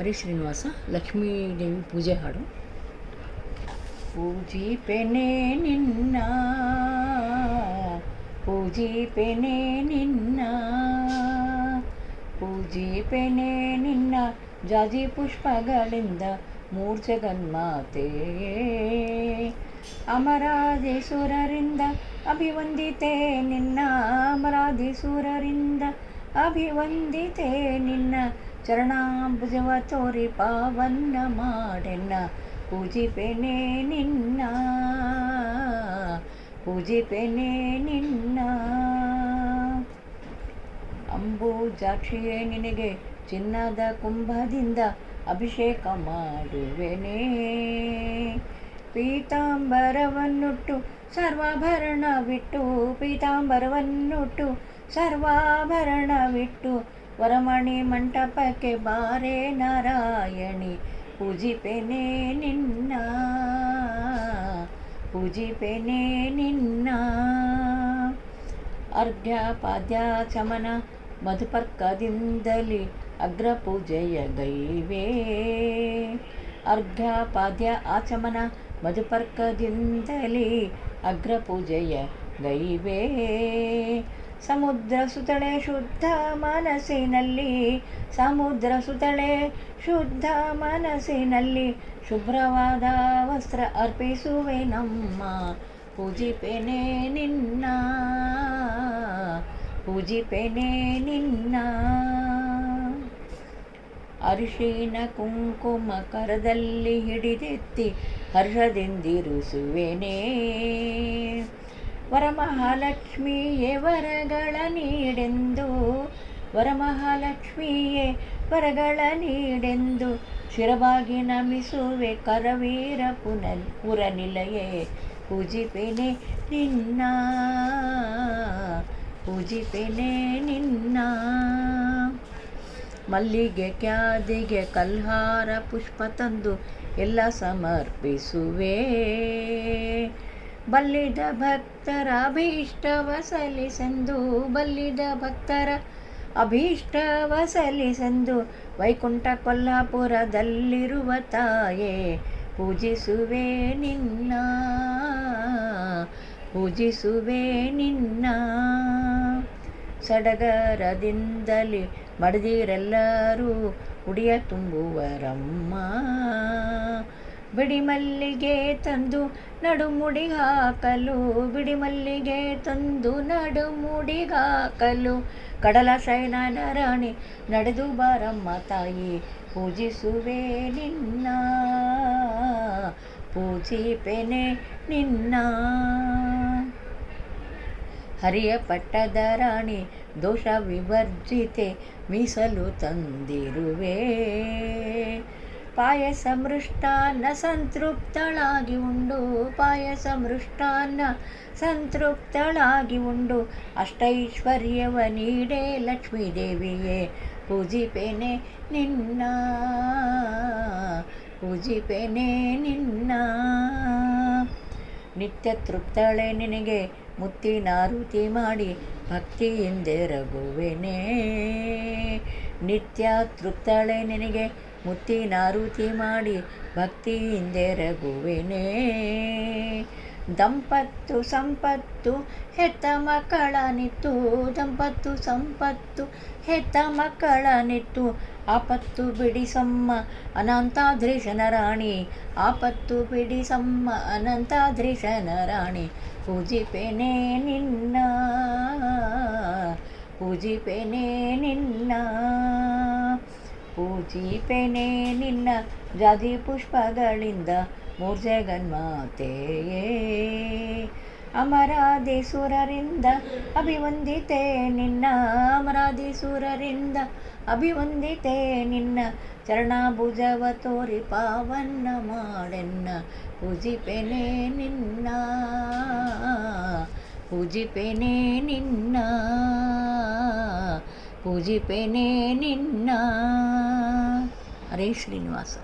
ಹರಿ ಶ್ರೀನಿವಾಸ ಲಕ್ಷ್ಮೀದೇವಿ ಪೂಜೆ ಹಾಡು. ಪೂಜಿ ಪೆನೆ ನಿನ್ನ ಪೂಜಿ ಪೆನೆ ನಿನ್ನ ಪೂಜಿ ಪೆನೆ ನಿನ್ನ ಜಾಜಿ ಪುಷ್ಪಗಳಿಂದ ಮೂರ್ಛಗನ್ಮಾತೆ ಅಮರಾಧೀಸುರರಿಂದ ಅಭಿವಂದಿತೆ ನಿನ್ನ ಅಮರಾಧೀಸುರರಿಂದ ಅಭಿವಂದಿತೆ ನಿನ್ನ ಚರಣಾಂಬುಜವ ತೋರಿ ಪಾವನ್ನ ಮಾಡೆನ್ನ. ಪೂಜಿಪೆನೆ ನಿನ್ನ. ಪೂಜಿಪೆನೆ ನಿನ್ನ. ಅಂಬುಜಾಕ್ಷಿಯೇ ನಿನಗೆ ಚಿನ್ನದ ಕುಂಭದಿಂದ ಅಭಿಷೇಕ ಮಾಡುವೆನೇ. ಪೀತಾಂಬರವನ್ನುಟ್ಟು ಸರ್ವಾಭರಣವಿಟ್ಟು ಪೀತಾಂಬರವನ್ನುಟ್ಟು ಸರ್ವಾಭರಣವಿಟ್ಟು ವರಮಣಿ ಮಂಟಪಕ್ಕೆ ಬಾರೆ ನಾರಾಯಣಿ, ಪೂಜಿಪೆನೆ ನಿನ್ನ ಪೂಜಿಪೆನೆ ನಿನ್ನ. ಅರ್ಘ್ಯ ಪಾದ್ಯ ಚಮನ ಮಧುಪರ್ಕದಿಂದಲಿ ಅಗ್ರಪೂಜೆಯ ಗೈವೇ ಅರ್ಘ್ಯ ಪಾದ್ಯ ಆಚಮನ ಮಧುಪರ್ಕದಿಂದಲೇ ಅಗ್ರಪೂಜೆಯ ಗೈವೇ ಸಮುದ್ರ ಸುತಳೆ ಶುದ್ಧ ಮನಸ್ಸಿನಲ್ಲಿ, ಸಮುದ್ರ ಸುತಳೆ ಶುದ್ಧ ಮನಸ್ಸಿನಲ್ಲಿ ಶುಭ್ರವಾದ ವಸ್ತ್ರ ಅರ್ಪಿಸುವೆ ನಮ್ಮ ಪೂಜಿಪೆನೆ ನಿನ್ನ ಪೂಜಿಪೆನೆ ನಿನ್ನ. ಅರಿಶಿನ ಕುಂಕುಮ ಕರದಲ್ಲಿ ಹಿಡಿದೆತ್ತಿ ಹರ್ಷದಿಂದಿರಿಸುವೆನೇ. ವರಮಹಾಲಕ್ಷ್ಮಿಯೇ ವರಗಳ ನೀಡೆಂದು, ವರಮಹಾಲಕ್ಷ್ಮಿಯೇ ವರಗಳ ನೀಡೆಂದು ಶಿರವಾಗಿ ನಮಿಸುವೆ ಕರವೀರ ಪುನಲ್ ಪುರನಿಲಯೇ, ಪೂಜಿಪೆನೆ ನಿನ್ನ ಪೂಜಿಪೆನೆ ನಿನ್ನ. ಮಲ್ಲಿಗೆ ಕ್ಯಾದಿಗೆ ಕಲ್ಹಾರ ಪುಷ್ಪ ತಂದು ಎಲ್ಲ ಸಮರ್ಪಿಸುವೆ. ಬಲ್ಲಿದ ಭಕ್ತರ ಅಭೀಷ್ಟವ ಸಲ್ಲಿಸೆಂದು, ಬಲ್ಲಿದ ಭಕ್ತರ ಅಭೀಷ್ಟವ ಸಲ್ಲಿಸೆಂದು, ವೈಕುಂಠ ಕೊಲ್ಲಾಪುರದಲ್ಲಿರುವ ತಾಯೇ, ಪೂಜಿಸುವೆ ನಿನ್ನ ಪೂಜಿಸುವೆ ನಿನ್ನ. ಸಡಗರದಿಂದಲೇ ಮಡದಿರೆಲ್ಲರೂ ಉಡಿಯ ತುಂಬುವರಮ್ಮ. ಬಿಡಿ ಮಲ್ಲಿಗೆ ತಂದು ನಡುಮುಡಿ ಹಾಕಲು ಬಿಡಿ ಮಲ್ಲಿಗೆ ತಂದು ನಡುಮುಡಿ ಹಾಕಲು ಕಡಲ ಶಯನ ರಾಣಿ ನಡೆದು ಬಾರಮ್ಮ ತಾಯಿ, ಪೂಜಿಸುವೆ ನಿನ್ನ, ಪೂಜಿಪೆನೆ ನಿನ್ನ. ಹರಿಯ ಪಟ್ಟದ ರಾಣಿ ದೋಷ ವಿವರ್ಜಿತೆ, ಮೀಸಲು ತಂದಿರುವೆ. ಪಾಯಸ ಮೃಷ್ಟಾನ್ನ ಸಂತೃಪ್ತಳಾಗಿ ಉಂಡು, ಪಾಯಸ ಮೃಷ್ಟಾನ್ನ ಸಂತೃಪ್ತಳಾಗಿ ಉಂಡು. ಅಷ್ಟೈಶ್ವರ್ಯವ ನೀಡೇ ಲಕ್ಷ್ಮೀದೇವಿಯೇ, ಪೂಜಿಪೆನೆ ನಿನ್ನ ಪೂಜಿಪೆನೆ ನಿನ್ನ. ನಿತ್ಯ ತೃಪ್ತಳೆ ನಿನಗೆ ಮುತ್ತಿನಾರುತಿ ಮಾಡಿ ಭಕ್ತಿಯಿಂದೆರಗುವೆನೇ ನಿತ್ಯ ತೃಪ್ತಳೆ ನಿನಗೆ ಮುತ್ತಿನಾರುತಿ ಮಾಡಿ ಭಕ್ತಿಯಿಂದೆರಗುವೆನೇ ದಂಪತ್ತು ಸಂಪತ್ತು, ಹೆತ್ತ ಮಕ್ಕಳ ನಿತ್ತು ದಂಪತ್ತು ಸಂಪತ್ತು, ಹೆತ್ತ ಮಕ್ಕಳ ನಿತ್ತು ಆಪತ್ತು ಬಿಡಿಸಮ್ಮ ಅನಂತಾದ್ರಿಶನ ರಾಣಿ ಆಪತ್ತು ಬಿಡಿಸಮ್ಮ ಅನಂತಾದ್ರಿಶನ ರಾಣಿ ಪೂಜಿಪೆನೆ ನಿನ್ನ ಪೂಜಿಪೆನೆ ನಿನ್ನ. ಪೂಜಿಪೆನೆ ನಿನ್ನ ಜಾತಿ ಪುಷ್ಪಗಳಿಂದ ಮೂರ್ಜಗನ್ಮಾತೆಯೇ ಅಮರಾಧೀಸುರರಿಂದ ಅಭಿವಂದಿತೆ ನಿನ್ನ ಅಮರಾಧೀಸುರರಿಂದ ಅಭಿವಂದಿತೆ ನಿನ್ನ. ಚರಣಾಭುಜವ ತೋರಿ ಪಾವನ್ನ ಮಾಡೆನ್ನ, ಪೂಜಿಪೆನೆ ನಿನ್ನ. ಪೂಜಿಪೆನೆ ನಿನ್ನ. ಪೂಜಿಪೆನೆ ನಿನ್ನ. ಹರೇ ಶ್ರೀನಿವಾಸ.